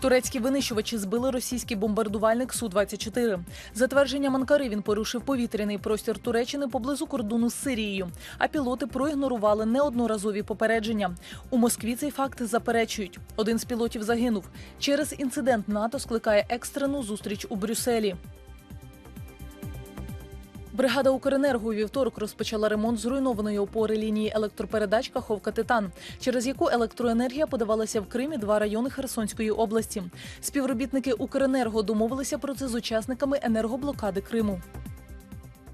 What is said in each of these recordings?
Турецькі винищувачі збили російський бомбардувальник Су-24. За твердженням Анкари, він порушив повітряний простір Туреччини поблизу кордону з Сирією. А пілоти проігнорували неодноразові попередження. У Москві цей факт заперечують. Один з пілотів загинув. Через інцидент НАТО скликає екстрену зустріч у Брюсселі. Бригада Укренерго у вівторок розпочала ремонт зруйнованої опори лінії електропередач Каховка Титан, через яку електроенергія подавалася в Крим і два райони Херсонської області. Співробітники Укренерго домовилися про це з учасниками енергоблокади Криму.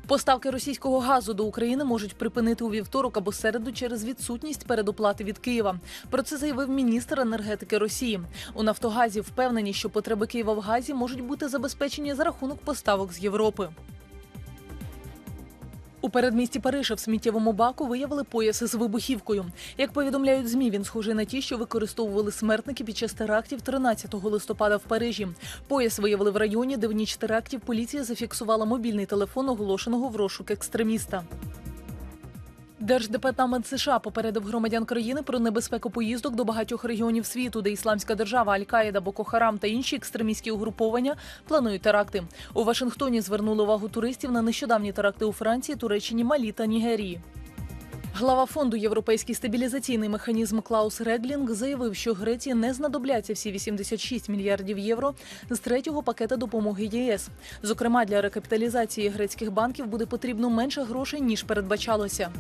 Поставки російського газу до України можуть припинити у вівторок або середу через відсутність передоплати від Києва. Про це заявив міністр енергетики Росії. У Нафтогазі впевнені, що потреби Києва в газі можуть бути забезпечені за рахунок поставок з Європи. У передмісті Парижа в сміттєвому баку виявили пояс з вибухівкою. Як повідомляють змі, він схожий на ті, що використовували смертники під час терактів 13 листопада в Парижі. Пояс виявили в районі, де в ніч терактів поліція зафіксувала мобільний телефон оголошеного в розшук екстреміста. Держдепартамент США попередив громадян країни про небезпеку поїздок до багатьох регіонів світу, де Ісламська держава, Аль-Каїда, Боко Харам та інші екстремістські угруповання планують теракти. У Вашингтоні звернули увагу туристів на нещодавні теракти у Франції, Туреччині, Малі та Нігерії. Глава фонду Європейський стабілізаційний механізм Клаус Реглінг заявив, що Греції не знадобляться всі 86 мільярдів євро з третього пакета допомоги ЄС. Зокрема, для рекапіталізації грецьких банків буде потрібно менше грошей ніж передбачалося.